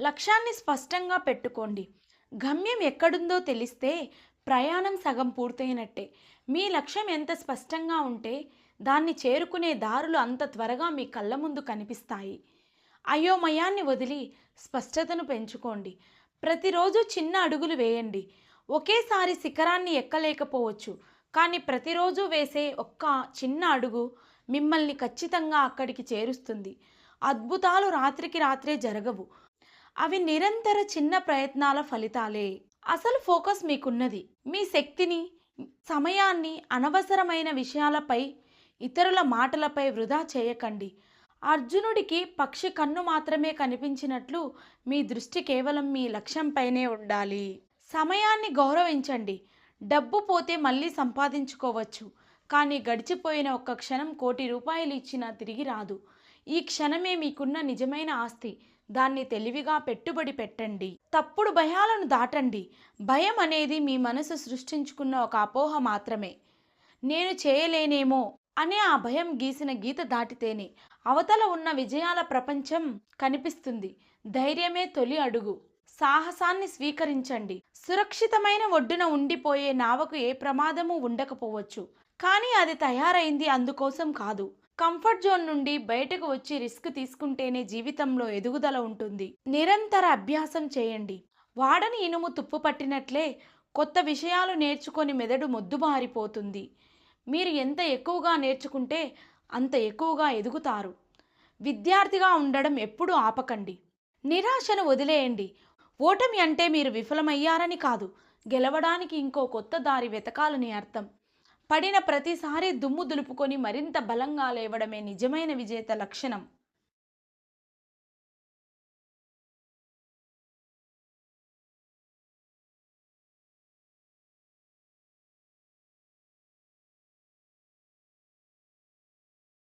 లక్ష్యాన్ని స్పష్టంగా పెట్టుకోండి. గమ్యం ఎక్కడుందో తెలిస్తే ప్రయాణం సగం పూర్తయినట్టే. మీ లక్ష్యం ఎంత స్పష్టంగా ఉంటే దాన్ని చేరుకునే దారులు అంత త్వరగా మీ కళ్ళ ముందు కనిపిస్తాయి. అయోమయాన్ని వదిలి స్పష్టతను పెంచుకోండి. ప్రతిరోజు చిన్న అడుగులు వేయండి. ఒకేసారి శిఖరాన్ని ఎక్కలేకపోవచ్చు. కానీ ప్రతిరోజు వేసే ఒక్క చిన్న అడుగు మిమ్మల్ని ఖచ్చితంగా అక్కడికి చేరుస్తుంది. అద్భుతాలు రాత్రికి రాత్రే జరగవు. అవి నిరంతర చిన్న ప్రయత్నాల ఫలితాలే. అసలు ఫోకస్ మీకున్నది. మీ శక్తిని సమయాన్ని అనవసరమైన విషయాలపై ఇతరుల మాటలపై వృధా చేయకండి. అర్జునుడికి పక్షి కన్ను మాత్రమే కనిపించినట్లు మీ దృష్టి కేవలం మీ లక్ష్యంపైనే ఉండాలి. సమయాన్ని గౌరవించండి. డబ్బు పోతే మళ్ళీ సంపాదించుకోవచ్చు. కానీ గడిచిపోయిన ఒక్క క్షణం కోటి రూపాయలు ఇచ్చినా తిరిగి రాదు. ఈ క్షణమే మీకున్న నిజమైన ఆస్తి. దాన్ని తెలివిగా పెట్టుబడి పెట్టండి. తప్పుడు భయాలను దాటండి. భయం అనేది మీ మనసు సృష్టించుకున్న ఒక అపోహ మాత్రమే. నేను చేయలేనేమో అనే ఆ భయం గీసిన గీత దాటితేనే అవతల ఉన్న విజయాల ప్రపంచం కనిపిస్తుంది. ధైర్యమే తొలి అడుగు. సాహసాన్ని స్వీకరించండి. సురక్షితమైన ఒడ్డున ఉండిపోయే నావకు ఏ ప్రమాదము ఉండకపోవచ్చు. కానీ అది తయారైంది అందుకోసం కాదు. కంఫర్ట్ జోన్ నుండి బయటకు వచ్చి రిస్క్ తీసుకుంటేనే జీవితంలో ఎదుగుదల ఉంటుంది. నిరంతర అభ్యాసం చేయండి. వాడని ఇనుము తుప్పు పట్టినట్లే కొత్త విషయాలు నేర్చుకొని మెదడు మొద్దుబారిపోతుంది మీరు ఎంత ఎక్కువగా నేర్చుకుంటే అంత ఎక్కువగా ఎదుగుతారు. విద్యార్థిగా ఉండడం ఎప్పుడూ ఆపకండి. నిరాశను వదిలేయండి. ఓటమి అంటే మీరు విఫలమయ్యారని కాదు. గెలవడానికి ఇంకో కొత్త దారి వెతకాలని అర్థం. పడిన ప్రతిసారి దుమ్ము దులుపుకొని మరింత బలంగా లేవడమే నిజమైన విజేత లక్షణం.